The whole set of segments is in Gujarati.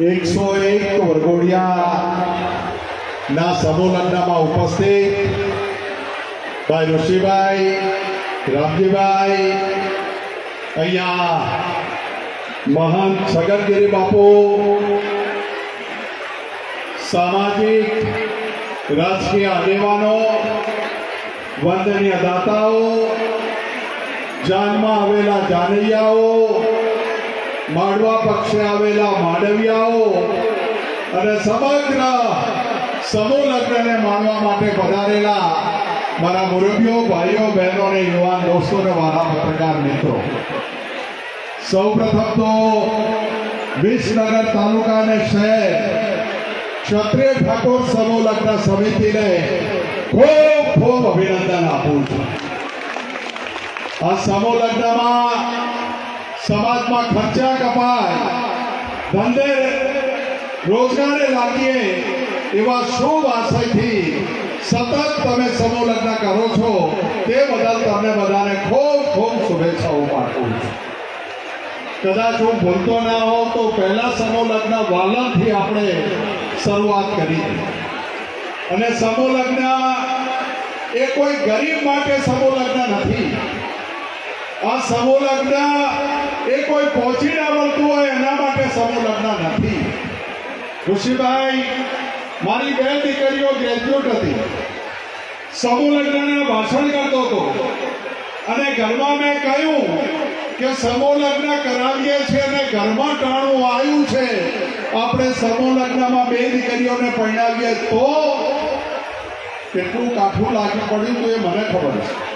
એકસો એક વરઘોડિયા ના સમૂહ ઉપસ્થિત ભાઈ ઋષિભાઈ, રામજીભાઈ, અહીંયા મહાન છગનગીરી બાપુ, સામાજિક, રાજકીય આગેવાનો, વંદનીય દાતાઓ, જાનમાં આવેલા જાનૈયાઓ માડવા પક્ષે આવેલા માંડવિયાઓ અને સમગ્ર સમૂહ લગ્નને માણવા માટે પધારેલા મારા મુરબીઓ, ભાઈઓ, બહેનો અને યુવાન દોસ્તો અને મારા પત્રકાર મિત્રો. સૌપ્રથમ તો વિસનગર તાલુકા અને શહેર ક્ષત્રિય ઠાકોર સમૂહ લગ્ન સમિતિને ખૂબ ખૂબ અભિનંદન આપું છું. આ સમૂહ લગ્નમાં સમાજમાં ખર્ચા કપાય. ધંધે રોજગારે લાગીએ એવા શુભ આશયથી સતત તમે સમૂહ લગ્ન કરો છો. તે બદલ તમને બધાને ખૂબ ખૂબ શુભેચ્છાઓ પાઠવું છું. કદાચ હું ભૂલતો ના હોઉં તો પહેલા સમૂહ લગ્ન વાલનથી આપણે શરૂઆત કરી અને સમૂહ લગ્ન એ કોઈ ગરીબ માટે સમૂહ લગ્ન નથી. આ સમૂહ લગ્ન એ કોઈ પહોંચી ના વળતું હોય એના માટે સમૂહ લગ્ન નથી. ઋષિભાઈ, મારી બે દીકરીઓ ગ્રેજ્યુએટ હતી. સમૂહ લગ્નના ભાષણ કરતો હતો. અને ઘરમાં મેં કહ્યું કે સમૂહ લગ્ન કરાવીએ છીએ અને ઘરમાં ટાણું આવ્યું છે. આપણે સમૂહ લગ્નમાં બે દીકરીઓને પરણાવીએ તો કેટલું કાઠું લાગી પડ્યું તો એ મને ખબર છે.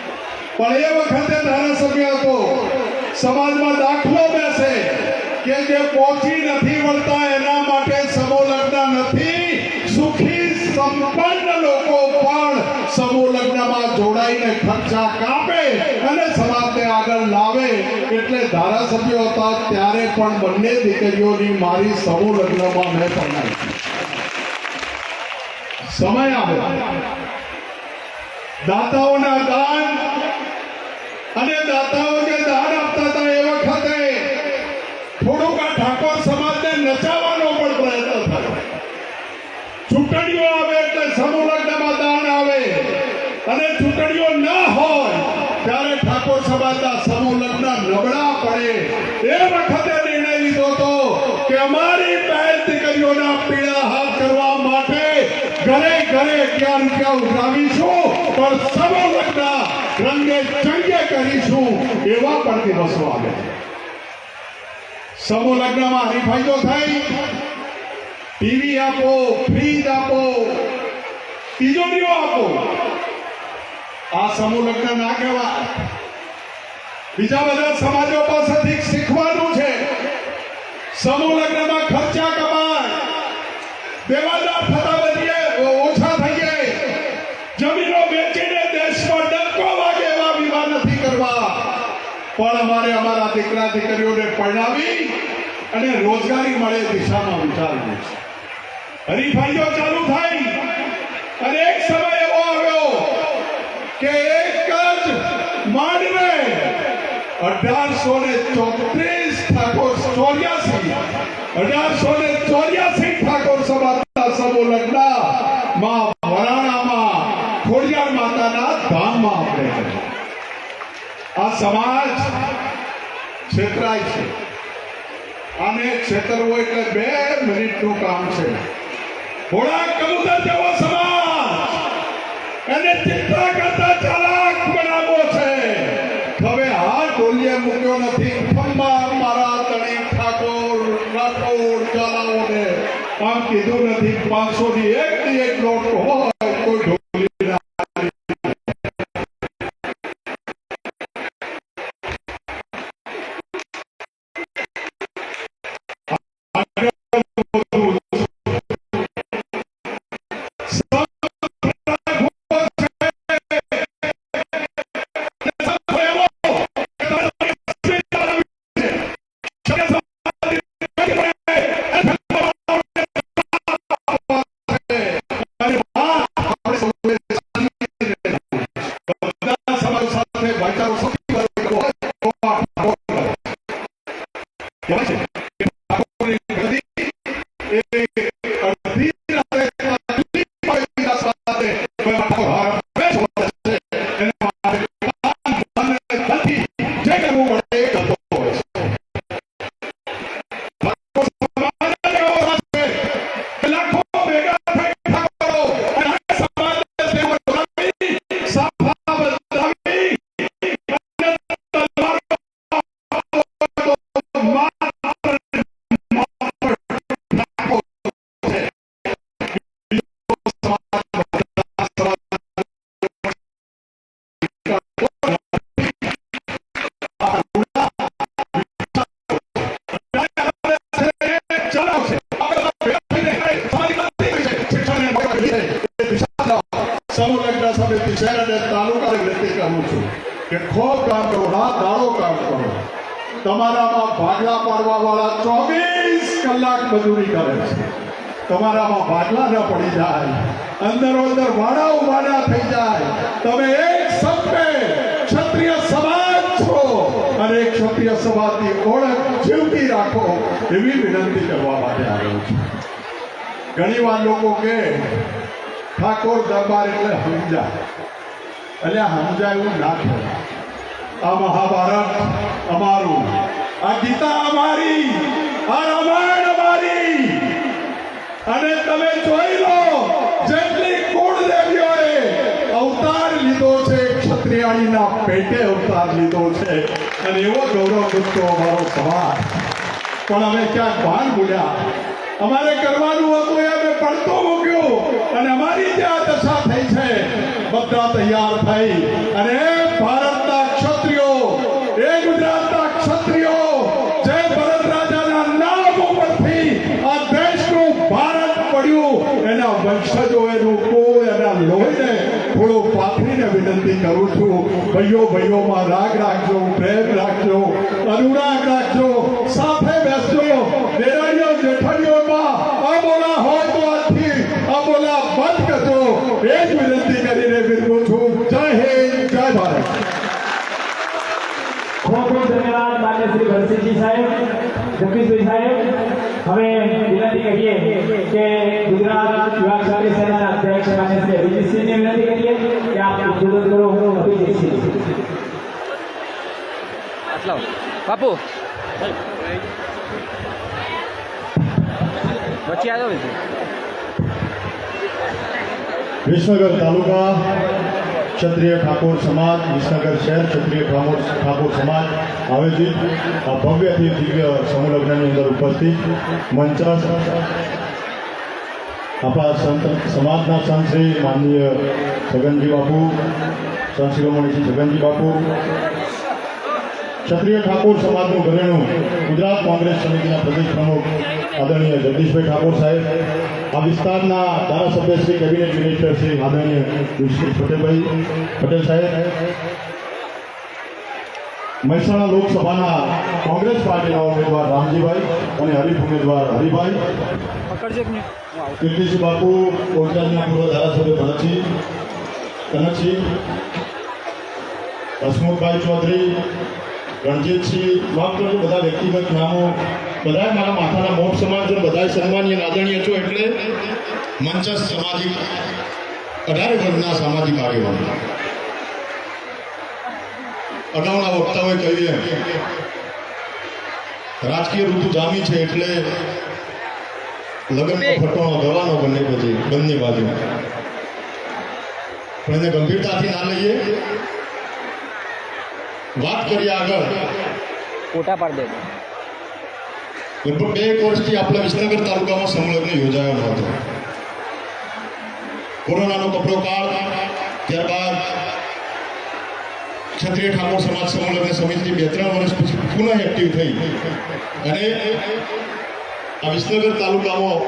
પણ એ વખતે ધારાસભ્ય હતો. સમાજમાં દાખલો બેસે કે જે પહોંચી નથી વળતા એના માટે સમૂહ લગ્ન નથી. સુખી, સંપન્ન લોકો પણ સમૂહ લગ્નમાં જોડાઈને ખર્ચા કાપે અને સમાજને આગળ લાવે. એટલે ધારાસભ્યો હતા ત્યારે પણ બંને દીકરીઓની મારી સમૂહ લગ્નમાં મેં પરણાવી સમય આવે દાતાઓના દાન અને દાતાઓ જે દાન આપતા હતા એ વખતે થોડુંક આ ઠાકોર સમાજને નચાવવાનો પણ પ્રયત્ન થયો. ચૂંટણીઓ આવે એટલે સમૂહ દાન આવે અને ચૂંટણીઓ ન હોય ત્યારે ઠાકોર સમાજના સમૂહ લગ્ન નબળા પડે એ વખતે ઘરે અગિયાર રૂપિયા ઉઠાવીશું, પણ સમૂહ લગ્ન રંગે ચંગે કરીશું, એવા પણ દિવસો આવે સમૂહ લગ્નમાં હરીફાઈઓ થઈ, ટીવી આપો, ફ્રીજ આપો, તિજોરીઓ આપો. આ સમૂહ લગ્ન ના કહેવાય બીજા બધા સમાજો પાસેથી શીખવાનું છે. સમૂહ લગ્નમાં ખર્ચા કમાય. દેવાદાર પણ અમારે અમારા દીકરા દીકરીઓને પરણાવી અને રોજગારી મળે દિશામાં વિચારવું હરીફાઈઓ ચાલુ થઈ અને એક સમય એવો આવ્યો કે એક જ માંડવે અઢારસો ને ચોત્રીસ ઠાકોર ચોર્યાસી, અઢારસો ને ચોર્યાસી ઠાકોર સભા સમૂહ લગ્નમાં વરાણામાં ખોડિયાર માતાના ધામમાં આપણે. આ સમાજ છેતરાય છે. આને છેતરવું એટલે બે મિનિટનું કામ છે. ઘોડા કબૂતર જેવો સમાજ. એને ચિંતા કરતા ચાલાક બનાવો છે. હવે હા ઢોલિયે મૂક્યો નથી. ખંભા મારા તણી ઠાકોર, રાઠોડ ચાલાઓને આમ કીધું નથી. પાંચસો ની એક ની એક નોટ હોય. મજૂરી કરે છે. તમારામાં ભાગલા ન પડી જાય. અંદરો અંદર વાડા ઉવાડા થઈ જાય. તમે એક સભ્ય ક્ષત્રિય સમાજ છો. અને ક્ષત્રિય સમાજની ઓળખ જીવતી રાખો એવી વિનંતી કરવા માટે આવ્યો છું. ઘણી વાર લોકો કે, ઠાકોર દરબાર એટલે સમજા એટલે સમજાયું ના થાય આ મહાભારત અમારું, આ ગીતા અમારી, આ રામાયણ અમારી અને તમે જોઈ લો જેટલી કુળદેવીઓએ અવતાર લીધો છે ક્ષત્રિયાણીના પેટે અવતાર લીધો છે. અને એવો ગૌરવ ગુસ્સો અમારો સમાજ. પણ અમે ક્યાંક ભાન ભૂલ્યા. અમારે કરવાનું હતું એ અમે પડતો મૂક્યો. અને અમારી જે આ દશા થઈ છે. બધા તૈયાર થઈ. અને ભાઈઓ ભાઈઓમાં રાગ રાખજો પ્રેમ રાખજો અનુરાગ રાખજો સાથે બેસજો દેરાણીઓ જેઠાણીઓમાં અબોલા હોય તો આજથી અબોલા બંધ કરજો એ જ વિનંતી કરીને વિરમું છું જય હિન્દ જય ભારત ખૂબ ખૂબ ધન્યવાદ માન્ય શ્રી ભરતસિંહજી સાહેબ જગદીશભાઈ સાહેબ હવે વિનંતી કરીએ કે ગુજરાત યુવા ક્ષત્રિય અધ્યક્ષ માન્ય શ્રી અભિજીતસિંહને વિનંતી કરીએ કે આપ ઉદ્બોધન કરો અભિજીતસિંહ આટલો. બાપુ. વચ્ચે આવ્યો વિસનગર તાલુકા ક્ષત્રિય ઠાકોર સમાજ વિસનગર શહેર ક્ષત્રિય ઠાકોર ઠાકોર સમાજ આયોજિત આ ભવ્યથી દિવ્ય સમૂહ લગ્નની અંદર ઉપસ્થિત મંચાસ આપણા સંત, સમાજના સંત શ્રી માનનીય છગનજી બાપુ, સંત શિરોમણી શ્રી છગનજી બાપુ, ક્ષત્રિય ઠાકોર સમાજનું ઘરેણું ગુજરાત કોંગ્રેસ સમિતિના પ્રદેશ પ્રમુખ આદરણીય જગદીશભાઈ ઠાકોર સાહેબ, આ વિસ્તારના ધારાસભ્ય શ્રી કેબિનેટ મિનિસ્ટર શ્રી આદરણીય પટેલભાઈ પટેલ સાહેબ મહેસાણા લોકસભાના કોંગ્રેસ પાર્ટીના ઉમેદવાર રામજીભાઈ અને હરીફ ઉમેદવાર હરિભાઈ. કીર્તિસિંહ બાપુ કોટરાજના પૂર્વ ધારાસભ્ય ભરતસિંહ કનકસિંહ હસમુખભાઈ ચૌધરી, રણજીતસિંહ, માફ કરજો, બધા વ્યક્તિગત નામો બધા મારા માથાના મોટ સમાજ છો બધા સન્માનીય આદરણીય છો એટલે મંચસ્થ સામાજિક, અઢાર વર્ગના સામાજિક આગેવાનો. અગાઉના વક્તાઓએ કહ્યું એમ રાજકીય ઋતુ જામી છે એટલે લગ્નનો ફટવાનો દવાનો બંને પછી બંને બાજુ. પણ એને ગંભીરતાથી ના લઈએ. વાત કરીએ આગળ. ફોટા પાડ દે લગભગ બે એક વર્ષથી આપણા વિસનગર તાલુકામાં સંલગ્ન યોજાયો ન હતો કોરોનાનો કપડો કાળ ત્યારબાદ ક્ષત્રિય ઠાકોર સમાજ સંલગ્ન સમિતિ બે ત્રણ વર્ષ પછી પુનઃ એક્ટિવ થઈ. અને આ વિસનગર તાલુકામાં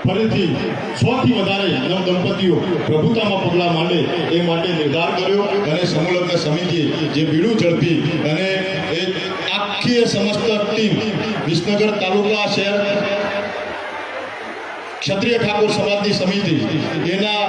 ફરીથી સોથી વધારે નવ દંપતીઓ પ્રભુતામાં પગલાં માંડે એ માટે નિર્ધાર કર્યો અને સમૂહલગ્ન સમિતિએ જે બીડું ઝડપી અને એ આખી સમસ્ત ટીમ વિસનગર તાલુકા શહેર ક્ષત્રિય ઠાકોર સમાજની સમિતિ એના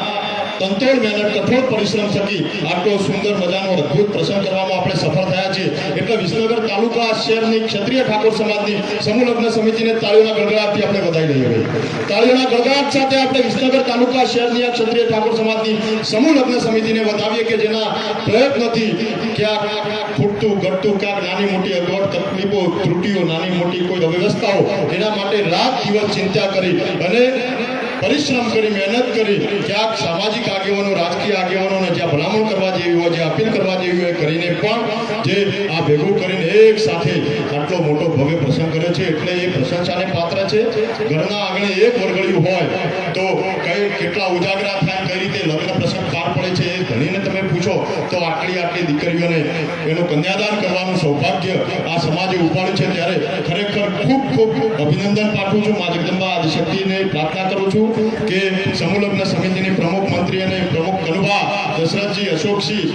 તંતોડ મહેનત, કઠોર પરિશ્રમ થકી આટલો સુંદર મજાનો અદ્ભુત પ્રસંગ કરવામાં આપણે સફળ થયા છીએ. એટલે વિસનગર તાલુકા શહેરની ક્ષત્રિય ઠાકોર સમાજની સમૂહ લગ્ન સમિતિને તાળીઓના ગળગડાટથી આપણે વધાઈ લઈએ ભાઈ તાળીઓના ગળગડાટ સાથે આપણે વિસનગર તાલુકા શહેરની આ ક્ષત્રિય ઠાકોર સમાજની સમૂહ લગ્ન સમિતિને વધાવીએ કે જેના પ્રયત્નથી ક્યાંક ખૂટતું ઘટતું, ક્યાંક નાની મોટી અગવડ તકલીફો, ત્રુટીઓ, નાની મોટી કોઈ અવ્યવસ્થાઓ, એના માટે રાત દિવસ ચિંતા કરી અને પરિશ્રમ કરી મહેનત કરી ક્યાંક સામાજિક આગેવાનો રાજકીય આગેવાનોને જ્યાં ભલામણ કરવા જેવી જે અપીલ કરવા જેવી હોય કરીને પણ જે આ ભેગું કરીને એક સાથે આટલો મોટો ભવ્ય પ્રસંગ કર્યો છે, એટલે એ પ્રશંસાને પાત્ર છે. ઘરના આંગણે એક વરઘડ્યું હોય તો કઈ કેટલા ઉજાગરા થાય, કઈ રીતે લગ્ન પ્રસંગ પાર પડે છે એ ધણીને તમે પૂછો તો આટલી આટલી દીકરીઓને એનું કન્યાદાન કરવાનું સૌભાગ્ય આ સમાજે ઉપાડ્યું છે. ત્યારે ખરેખર ખૂબ ખૂબ અભિનંદન પાઠવું છું. મા જગદંબા આદિશક્તિને પ્રાર્થના કરું છું કે સમૂહ લગ્ન સમિતિની પ્રમુખ મંત્રી અને પ્રમુખ કનુભા દશરથજી અશોકસિંહ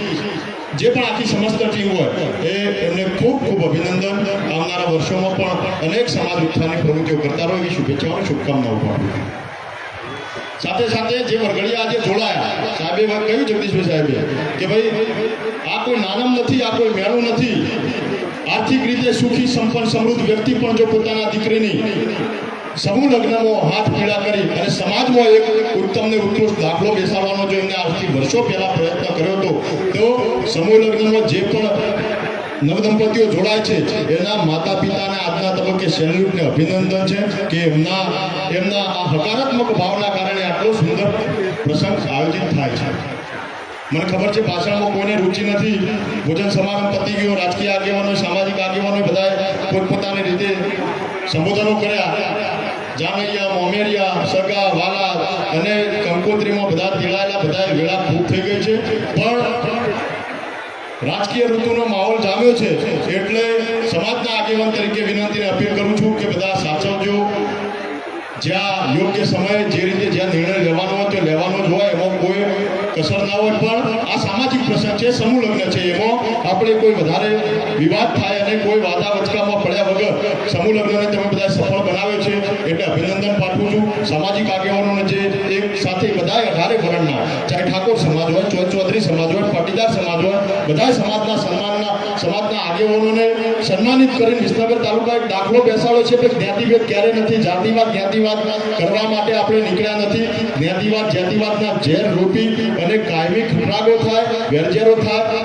જે પણ આખી સમસ્ત ટીમ હોય, એ એમને ખૂબ ખૂબ અભિનંદન. આવનારા વર્ષોમાં પણ અનેક સમાજ ઉત્થાનની પ્રવૃત્તિઓ કરતા રહો, એવી શુભેચ્છાઓ શુભકામનાઓ પાઠવું સાથે સાથે જે વરઘડિયા આજે જોડાયા, સાહેબે વાત કહ્યું જગદીશભાઈ સાહેબે, કે ભાઈ, આ કોઈ નાનમ નથી, આ કોઈ મેળું નથી. આર્થિક રીતે સુખી, સંપન્ન, સમૃદ્ધ વ્યક્તિ પણ જો પોતાના દીકરીની સમૂહ લગ્નમાં હાથ પીડા કરી અને સમાજમાં એક ઉત્તમ ને ઉત્કૃષ્ટ દાખલો બેસાડવાનો જો એમને આજથી વર્ષો પહેલા પ્રયત્ન કર્યો હતો, તો સમૂહ લગ્નમાં જે પણ નવદંપતીઓ જોડાય છે, એના માતા પિતાને આજના તબક્કે સેલ્યુટને અભિનંદન છે કે એમના એમના આ હકારાત્મક ભાવના કારણે આટલો સુંદર પ્રસંગ આયોજિત થાય છે. મને ખબર છે ભાષણમાં કોઈને રુચિ નથી, ભોજન સમારંભ પતી ગયો રાજકીય આગેવાનો, સામાજિક આગેવાનો બધાએ પોતપોતાની રીતે સંબોધનો કર્યા. જામૈયા, મોમેરિયા, સગા, વાલા અને કંકોત્રીમાં બધા તેડાયેલા, બધા વેળા ખૂબ થઈ ગઈ છે. પણ રાજકીય ઋતુનો માહોલ જામ્યો છે. એટલે સમાજના આગેવાન તરીકે વિનંતીને અપીલ કરું છું કે બધા સાચવજો. જ્યાં યોગ્ય સમયે જે રીતે જ્યાં નિર્ણય લેવાનો હોય તે લેવાનો જ હોય. એમાં હોય પણ આ સામાજિક પ્રસંગ છે, સમૂહ લગ્ન છે એમાં. આપણે કોઈ વધારે વિવાદ થાય અને કોઈ વાદા વચકામાં પડ્યા વગર સમૂહ લગ્નને તમે બધા સફળ બનાવ્યો છે, એટલે અભિનંદન પાઠવું છું. સામાજિક આગેવાનોને જે એક સાથે બધા અઢારે વર્ણના, ચાહે ઠાકોર સમાજ હોય ચૌધરી સમાજ હોય, પાટીદાર સમાજ હોય બધા સમાજના સન્માનના સમાજના આગેવાનોને સન્માનિત કરીને વિસનગર તાલુકા એક દાખલો બેસાડ્યો છે કે જ્ઞાતિભેદ ક્યારે નથી, જાતિવાદ, જ્ઞાતિવાદ કરવા માટે આપણે નીકળ્યા નથી. જ્ઞાતિવાદ, જાતિવાદના ઝેર રૂપી અને કાયમી ખટરાગો થાય વેરઝેરો થાય,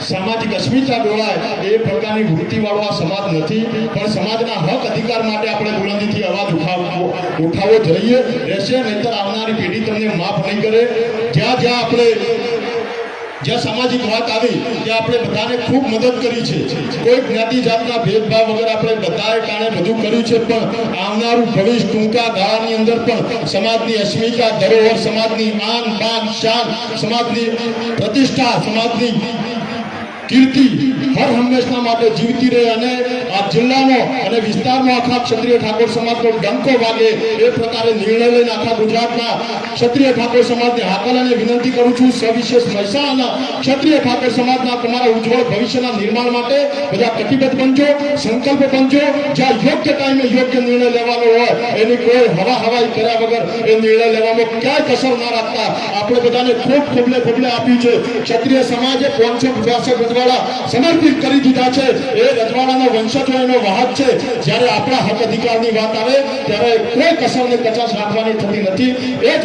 સામાજિક અસ્મિતા ડોળાય એ પ્રકારની વૃત્તિવાળો આ સમાજ નથી. પણ સમાજના હક અધિકાર માટે આપણે બુલંદીથી અવાજ ઉઠાવવો ઉઠાવવો જોઈએ. રહેશે, નહીતર આવનારી પેઢી તમને માફ નહીં કરે. જ્યાં જ્યાં આપણે જ્યાં સામાજિક વાત આવી, ત્યાં આપણે બધાને ખૂબ મદદ કરી છે. કોઈ જ્ઞાતિ જાતના ભેદભાવ વગર આપણે બધાએ કારણે બધું કર્યું છે, પણ આવનારું ભવિષ્ય ટૂંકા ગાળાની અંદર પણ સમાજની અસ્મિતા, ધરોહર, સમાજની આન બાન શાન, સમાજની પ્રતિષ્ઠા, સમાજની કીર્તિ હર હંમેશના માટે જીવતી રહે અને આ જિલ્લાનો અને વિસ્તારનો આખા ક્ષત્રિય ઠાકોર સમાજનો ડંકો વાગે એ પ્રકારે નિર્ણય લઈને આખા ગુજરાતના ક્ષત્રિય ઠાકોર સમાજને હાકલ અને વિનંતી કરું છું સવિશેષ મહેસાણાના ક્ષત્રિય ઠાકોર સમાજના તમારા ઉજ્જવળ ભવિષ્યના નિર્માણ માટે બધા કટિબદ્ધ બનજો, સંકલ્પ બનજો, જ્યાં યોગ્ય ટાઈમે યોગ્ય નિર્ણય લેવાનો હોય એની કોઈ હવા હવાઈ કર્યા વગર એ નિર્ણય લેવામાં ક્યાંય કસર ના રાખતા. આપણે બધાને ખૂબ ખોબલે ખોબલે આપ્યું છે. ક્ષત્રિય સમાજે પાંચસો, પચાસ રજવાડા સમર્પિત કરી દીધા છે. એ રજવાડાનો વંશજો એનો વાહક છે. જ્યારે આપણા હક અધિકારની વાત આવે, ત્યારે કોઈ કસરને કચાશ રાખવાની થતી નથી. એ